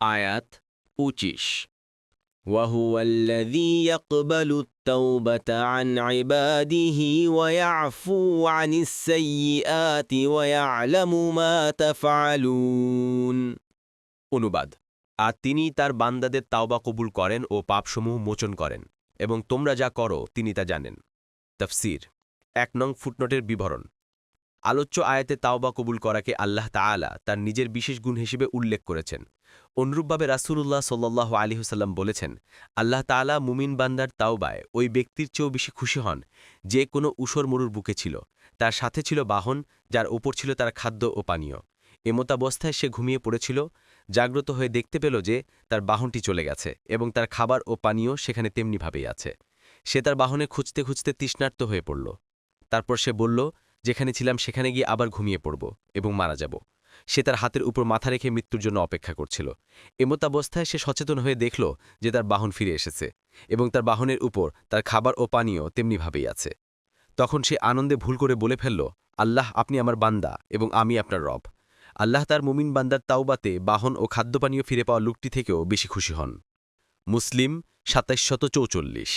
আয়াত পঁচিশ وهو الذي يقبل التوبة عن عباده ويعفو عن السيئات ويعلم ما تفعلون অনুবাদ আর তিনি তার বান্দাদের তাওবা কবুল করেন ও পাপসমূহ মোচন করেন এবং তোমরা যা করো তিনি তা জানেন তফসির এক নং ফুটনোটের বিবরণ আলোচ্য আয়াতে তাওবা কবুল করাকে আল্লাহ তাআলা তার নিজের বিশেষ গুণ হিসেবে উল্লেখ করেছেন। অনুরূপভাবে রাসূলুল্লাহ সাল্লাহ আলিহসাল্লাম বলেছেন, আল্লাহ তাআলা মুমিন বান্দার তাওবায় ওই ব্যক্তির চেয়েও বেশি খুশি হন যে কোনো উসর মরুর বুকে ছিল। তার সাথে ছিল বাহন, যার ওপর ছিল তার খাদ্য ও পানীয়। এমতাবস্থায় সে ঘুমিয়ে পড়েছিল, জাগ্রত হয়ে দেখতে পেল যে তার বাহনটি চলে গেছে এবং তার খাবার ও পানীয় সেখানে তেমনিভাবেই আছে। সে তার বাহনে খুঁজতে খুঁজতে তৃষ্ণার্ত হয়ে পড়ল। তারপর সে বলল যেখানে ছিলাম সেখানে গিয়ে আবার ঘুমিয়ে পড়ব এবং মারা যাব। সে তার হাতের উপর মাথা রেখে মৃত্যুর জন্য অপেক্ষা করছিল। এমতাবস্থায় সে সচেতন হয়ে দেখল যে তার বাহন ফিরে এসেছে এবং তার বাহনের উপর তার খাবার ও পানীয় তেমনিভাবেই আছে। তখন সে আনন্দে ভুল করে বলে ফেলল, আল্লাহ, আপনি আমার বান্দা এবং আমি আপনার রব। আল্লাহ তার মুমিন বান্দার তাওবাতে বাহন ও খাদ্যপানীয় ফিরে পাওয়া লোকটি থেকেও বেশি খুশি হন। মুসলিম সাতাইশশত চৌচল্লিশ